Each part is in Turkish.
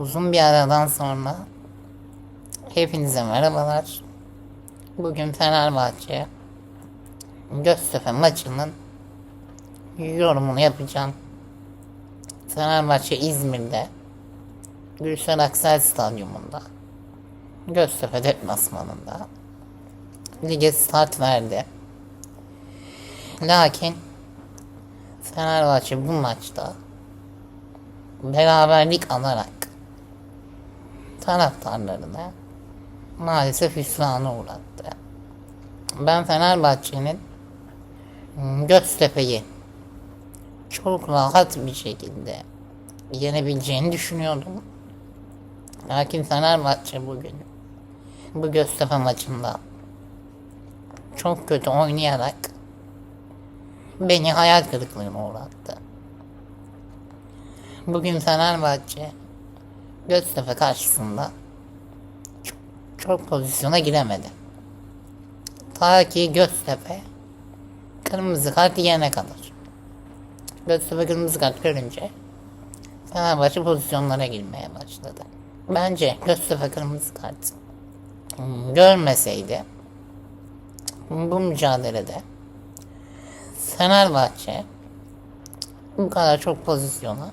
Uzun bir aradan sonra hepinize merhabalar. Bugün Fenerbahçe Göztepe maçının yorumunu yapacağım. Fenerbahçe İzmir'de Gülşen Aksel Stadyumunda Göztepe deplasmanında lige start verdi. Lakin Fenerbahçe bu maçta beraberlik alarak taraftarlarını maalesef hüsrana uğrattı. Ben Fenerbahçe'nin Göztepe'yi çok rahat bir şekilde yenebileceğini düşünüyordum. Lakin Fenerbahçe bugün bu Göztepe maçında çok kötü oynayarak beni hayal kırıklığına uğrattı. Bugün Fenerbahçe Göztepe karşısında çok, pozisyona giremedi. Ta ki Göztepe kırmızı kart yiyene kadar. Göztepe kırmızı kart görünce Fenerbahçe pozisyonlara girmeye başladı. Bence Göztepe kırmızı kart hmm, görmeseydi bu mücadelede Fenerbahçe bu kadar çok pozisyona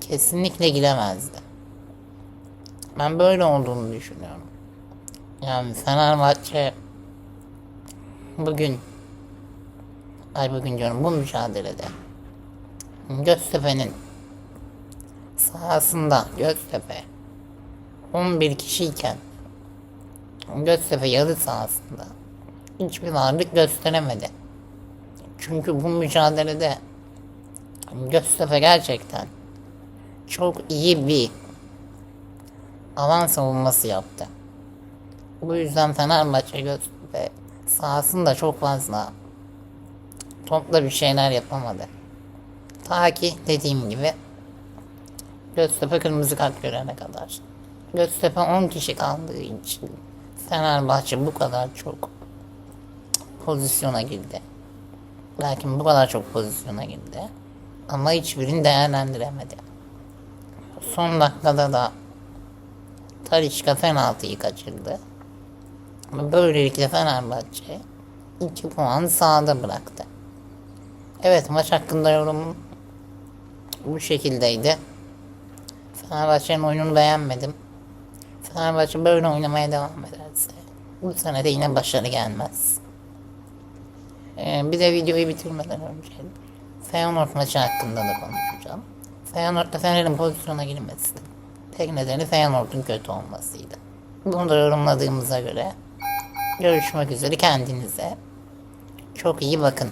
kesinlikle giremezdi. Ben böyle olduğunu düşünüyorum. Yani Fenerbahçe bugün ay bugün diyorum bu mücadelede Göztepe'nin sahasında Göztepe 11 kişiyken Göztepe yarı sahasında hiçbir varlık gösteremedi. Çünkü bu mücadelede Göztepe gerçekten çok iyi bir alan savunması yaptı. Bu yüzden Fenerbahçe Göztepe sahasında çok fazla topla bir şeyler yapamadı. Ta ki dediğim gibi Göztepe kırmızı kart görene kadar. Göztepe 10 kişi kaldığı için Fenerbahçe bu kadar çok pozisyona girdi. Lakin bu kadar çok pozisyona girdi. Ama hiçbirini değerlendiremedi. Son dakikada da Talişka penaltıyı kaçırdı. Böylelikle Fenerbahçe 2 puan sağda bıraktı. Evet maç hakkında yorumum bu şekildeydi. Fenerbahçe'nin oyununu beğenmedim. Fenerbahçe böyle oynamaya devam ederse bu sene de yine başarı gelmez. Ee, bir de videoyu bitirmeden önce Feyenoord maçı hakkında da konuşacağım. Feyenoord'da Fener'in pozisyona girmesi. Tek nedeni Feyenoord'un kötü olmasıydı. Bunu da yorumladığımıza göre görüşmek üzere kendinize. Çok iyi bakın.